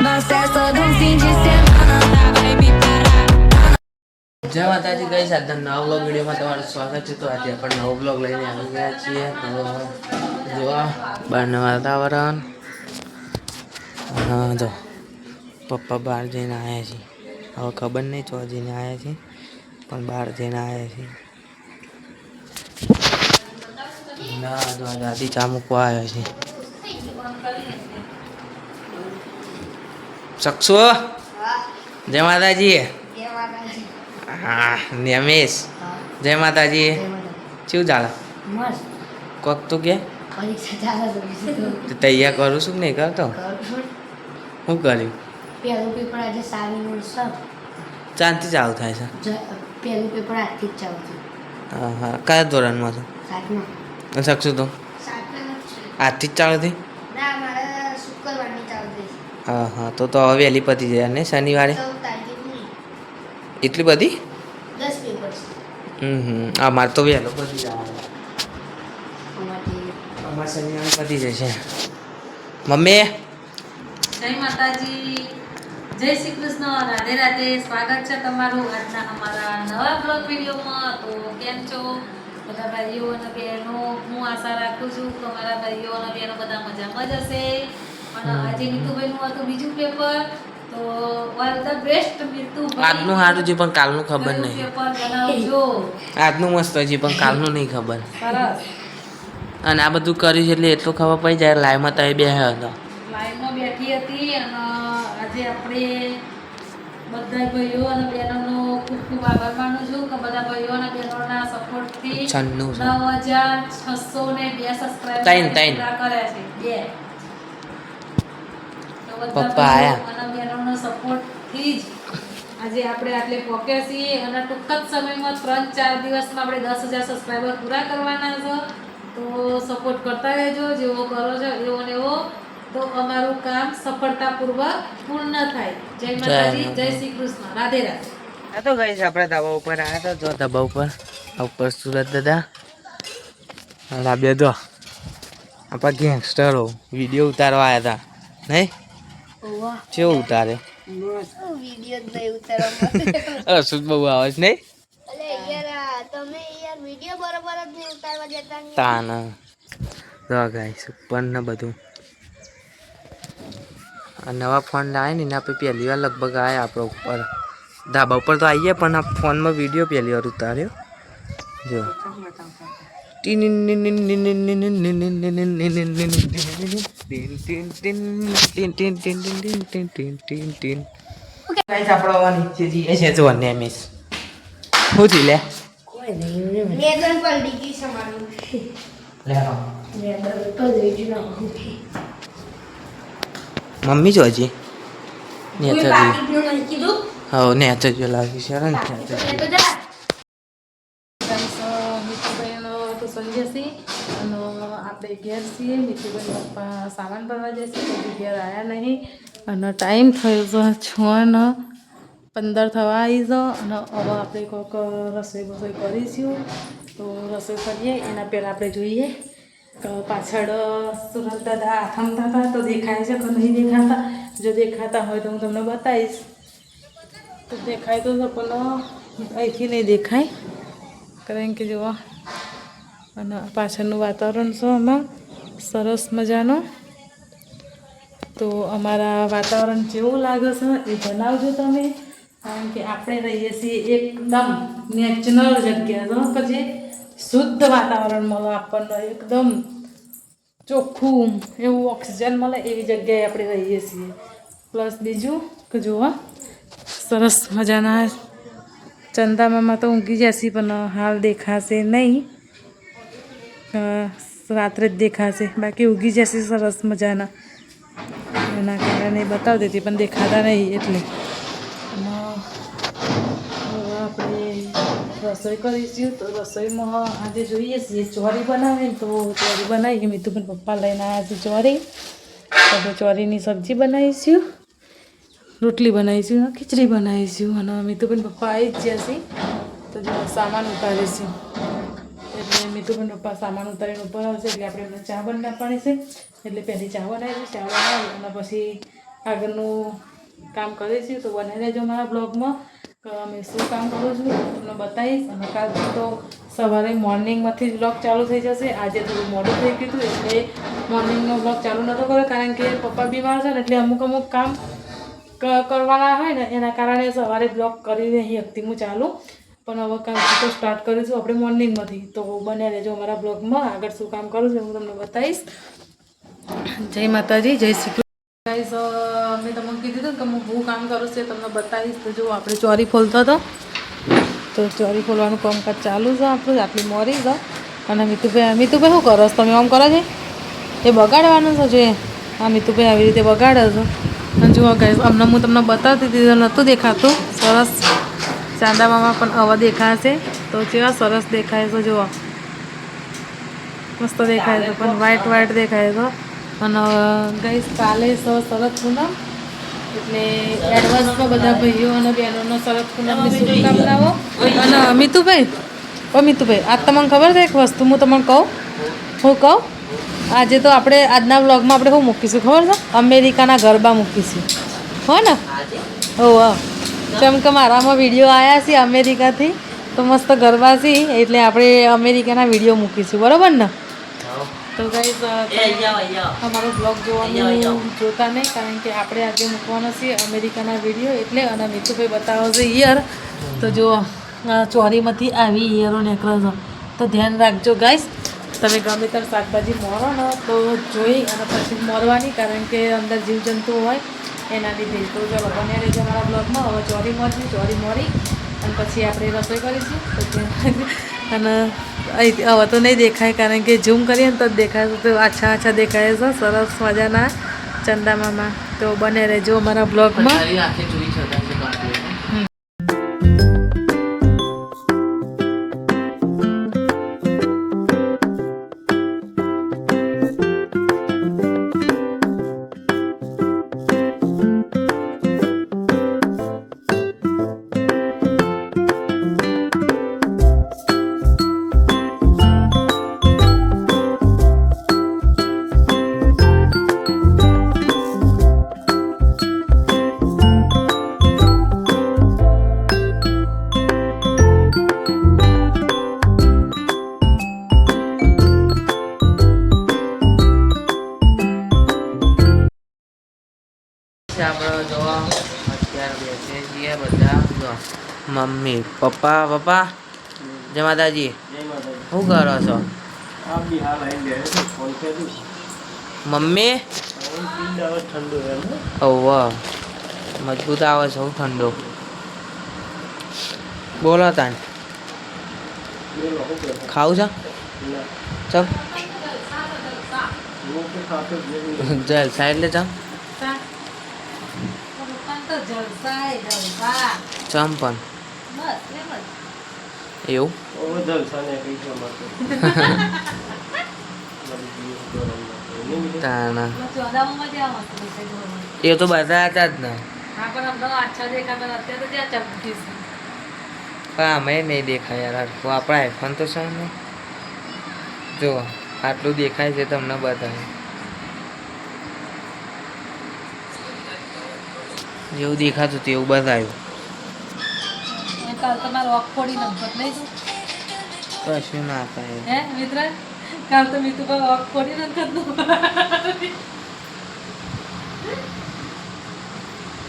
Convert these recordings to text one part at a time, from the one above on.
Nós festa um fim. જય માતાજી ગઈ સાધન. નવા બ્લોગ વિડીયોમાં તમારું સ્વાગત છે. તો આજે આપણે નવો બ્લોગ લઈને આવી ગયા છીએ. તો જોવા બહારનું વાતાવરણ. હા, જો. પપ્પા બહાર જઈને આવ્યા છે. હવે ખબર નહીં ચો જઈને આવ્યા છે, પણ બહાર જઈને આવ્યા છે. ના દાદી ચા મૂકવા આવ્યા છે. શકશો જય માતાજી. હા નિયમેશ જય માતાજી. શું ચાલે? કોક તું કે? તૈયાર કરું છું નહીં? કરતો કરું શું કર્યું? પહેલું પેપર આજે સાવીનું છે ચાંદથી ચાલુ થાય છે. પહેલું પેપર આજથી જ ચાલુ થાય હા હા. કયા ધોરણમાં છું? સાતમાં. શકશું તો? આજથી જ ચાલુ થઈ ના મારે શુક્રવારની ચાલુ થઈ હા હા તો તો હવે વહેલી પતી જાય ને શનિવારે? એટલી બધી? હમ હમ આ મારે તો વહેલો પતી જાય. અમારે શનિવારે પતી જશે મમ્મી? જય માતાજી. જય શ્રી કૃષ્ણ. રાધે રાધે. સ્વાગત છે તમારું આજના અમારા નવા બ્લોગ વિડીયોમાં. તો કેમ છો? બધા ભાઈઓ અને બહેનો? હું આશા રાખું છું કે અમારા ભાઈઓ અને બહેનો બધા મજામાં જ હશે. અને આજે નીતુભાઈનું હતું બીજું પેપર તો ઓલ ધ બેસ્ટ નીતુભાઈ આજનું સારું છે પણ કાલનું ખબર નહીં. પેપર બનાવજો. આજનું મસ્ત છે પણ કાલનું નહીં ખબર. સરસ. અને આ બધું કર્યું છે એટલે એટલું ખબર પડી જાય લાઈવમાં તો બે હતો. લાઈનમાં બેઠી હતી અને આજે આપણે બધા ભાઈઓ અને બહેનોનો ખૂબ ખૂબ આભાર માનું છું કે બધા ભાઈઓ અને બહેનોના સપોર્ટથી નવ હજાર છસો ને બે સબસ્ક્રાઈબ. કર્યા છે. બે. પપ્પા આયા. અને સપોર્ટથી જ આજે આપણે આટલે પહોંચ્યા છીએ. અને ટૂંક જ સમયમાં ત્રણ ચાર દિવસમાં આપણે દસ હજાર સબસ્ક્રાઈબર પૂરા કરવાના છે. તો સપોર્ટ કરતા રહેજો જેવો કરો છો એવો ને એવો. તો અમારું કામ સફળતાપૂર્વક પૂર્ણ થાય. જય માતાજી જય શ્રી કૃષ્ણ. રાધે રાધે. આ તો ગઈ આપણે ધાબા ઉપર આવ્યા હતા જો ધાબા ઉપર. આ ઉપર સુરત દાદા. બે જો. આપણા ગેંગસ્ટરો વીડિયો ઉતારવા આવ્યા હતા. નહીં? કેવું ઉતારે? અસુદ બહુ આવે છે નહીં? તાના. જો ગાઈસ ઉપર ને બધું. આ નવા ફોન લાવે ને એના પછી પહેલી વાર લગભગ આવ્યા આપણે ઉપર. ધાબા ઉપર તો આવીએ પણ આ ફોનમાં વીડિયો પહેલી વાર ઉતાર્યો. જો. આપણો નીચે જઈએ છે જો નેમિસ શું થયું લે કોઈ નહીં પલટી ગઈ છે મારું લે મેદન તો લઈ ના મમ્મી જો હજી હા નેતા જો. લાગી છે ને આપણે ઘેર છીએ નીચે પપ્પા સામાન ભરવા જશે, તો ઘેર આવ્યા નહીં. અને ટાઈમ થયો તો છ પંદર થવા આવી છે, અને હવે આપણે કોઈક રસોઈ બસોઈ કરીશું. તો રસોઈ કરીએ, એના પહેલાં આપણે જોઈએ તો પાછળ સુરત દાદા આથમતા હતા, તો દેખાય છે કે નહીં દેખાતા? જો દેખાતા હોય તો હું તમને બતાવીશ. તો દેખાય તો પણ અહીંથી નહીં દેખાય. કારણ કે જુઓ અને પાછળનું વાતાવરણ છે આમાં? સરસ મજાનો. તો અમારા વાતાવરણ જેવું લાગે છે એ બનાવજો તમે. કારણ કે આપણે રહીએ છીએ એકદમ નેચરલ જગ્યા કે જે શુદ્ધ વાતાવરણ મળે આપણને, એકદમ ચોખ્ખું એવું ઓક્સિજન મળે એવી જગ્યાએ આપણે રહીએ છીએ. પ્લસ બીજું કે જુઓ સરસ મજાના ચંદામામાં તો ઊંઘી જશે પણ હાલ દેખાશે નહીં. રાત્રે જ દેખાશે. બાકી ઉગી જશે સરસ મજાના. એના કારણે બતાવતી દેતી, પણ દેખાતા નહીં એટલે. આપણે રસોઈ કરીશું, તો રસોઈમાં આજે જોઈએ છીએ ચોરી બનાવીને, તો ચોરી બનાવી મેં તો પણ પપ્પા લઈને આવ્યા છે ચોરી. તો ચોરીની સબ્જી બનાવીશું, રોટલી બનાવીશું, ખીચડી બનાવીશું, અને અમે પણ પપ્પા આવી જ જશે તો સામાન ઉતારીશું. એટલે મીતુબેન પપ્પા સામાન ઉતારીને ઉપર આવશે એટલે આપણે એમને ચા બનાવવાની છે. એટલે પહેલી ચા બનાવી ચા બનાવી અને પછી આગળનું કામ કરીએ છીએ તો બનાવી રહેજો મારા બ્લોગમાં. અમે શું કામ કરું છું તમને બતાવીશ અને કાલથી તો સવારે મોર્નિંગમાંથી જ બ્લોગ ચાલુ થઈ જશે. આજે થોડું મોડું થઈ ગયું હતું એટલે મોર્નિંગનો બ્લોગ ચાલુ નહોતો કર્યો કારણ કે પપ્પા બીમાર છે ને એટલે અમુક અમુક કામ કરવાના હોય ને એના કારણે સવારે બ્લોગ કરી નહીં શકતી હું ચાલુ. પણ હવે કામ તો સ્ટાર્ટ કરીશું આપણે મોર્નિંગમાંથી તો બને રહેજો અમારા બ્લોગમાં આગળ શું કામ કરું છું હું તમને બતાવીશ. જય માતાજી, જય શ્રી કૃષ્ણ. મેં તમને કીધું હતું કે હું બહુ કામ કરું છું તમને બતાવીશ. તો જો આપણે ચોરી ખોલતો હતો. તો ચોરી ખોલવાનું કામકાજ ચાલુ છે આપણું, આટલી મોરી છે. અને મિતુભાઈ મિતુભાઈ શું કરો છો? તમે આમ કરો છો? એ બગાડવાનું છે જો. આ મિતુભાઈ આવી રીતે બગાડે છે. અને જુઓ ગાઈસ અમને હું તમને બતાવતી હતી નહોતું દેખાતું. સરસ. ચાંદામામાં પણ આવા દેખાશે તો કેવા સરસ દેખાય છે જુઓ. મસ્ત દેખાય છે પણ વ્હાઈટ વ્હાઈટ દેખાય છે. અને ગઈશ કાલે સરસ પૂનમ એટલે એડવાન્સમાં બધા ભાઈઓ અને બહેનોનો સરસ પૂનમની શુભકામનાઓ. અને મિતુભાઈ ઓ મિતુભાઈ આજ તમને ખબર છે એક વસ્તુ હું તમને કહું? હું કહું? આજે તો આપણે આજના વ્લોગમાં આપણે શું મૂકીશું ખબર છે? અમેરિકાના ગરબા મૂકીશું. હો ને? ઓ હા. કેમ કે મારામાં વીડિયો આવ્યા છે અમેરિકાથી તો મસ્ત ગરબા છે એટલે આપણે અમેરિકાના વીડિયો મૂકીશું બરાબર ને? તો ગાઈઝ અમારો બ્લોગ જોવાનું જોતા નહીં કારણ કે આપણે આજે મૂકવાનો છે અમેરિકાના વીડિયો એટલે અને મિતુભાઈ બતાવો છે ઈયર. તો જો ચોરીમાંથી આવી ઈયરો નીકળે છે. તો ધ્યાન રાખજો ગાઈસ તમે ગમે ત્યારે શાકભાજી મોરો ને તો જોઈ અને પછી મોરવાની કારણ કે અંદર જીવજંતુ હોય. એના લીધે તો ચલો બને રહેજો મારા બ્લોગમાં. હવે ચોરી મોરવી ચોરી મોરી અને પછી આપણે રસોઈ કરીશું. અને હવે તો નહીં દેખાય કારણ કે ઝૂમ કરીએ ને તો જ દેખાય. તો આછા આછા દેખાય છે સરસ મજાના ચંદામામાં તો બને રહેજો અમારા બ્લોગમાં. મમ્મી પપ્પા પપ્પા. જય માતાજી. શું કરો છો? મમ્મી? ઓવ મજબૂત આવે છે હું ઠંડુ. બોલો તાન. ખાવું છે? ચમ. જલસા એટલે ચમ? ચમ પણ. એવું? એ તો બધા હતા જ ને. પણ અમે નહીં દેખાય યાર. તો આપણા આઈફોન તો છે ને. જો આટલું દેખાય છે તમને બતાવે જેવું દેખાતું તેવું બતાવ્યું. કાલ તમારો અખોડી નંબર લઈશ કશું ના થાય. હે મિત્ર? કાલ તો મિત્ર પર અખોડી નંબર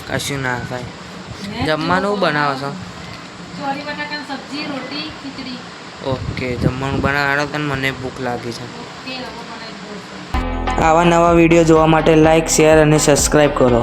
કશું ના થાય. જમવાનું બનાવો છો? ચોરી બટાકાની સબ્જી રોટી ખીચડી. ઓકે જમવાનું બનાવવાનો તને મને ભૂખ લાગી છે. બનાવી આવા નવા વીડિયો જોવા માટે લાઈક શેર અને સબસ્ક્રાઈબ કરો.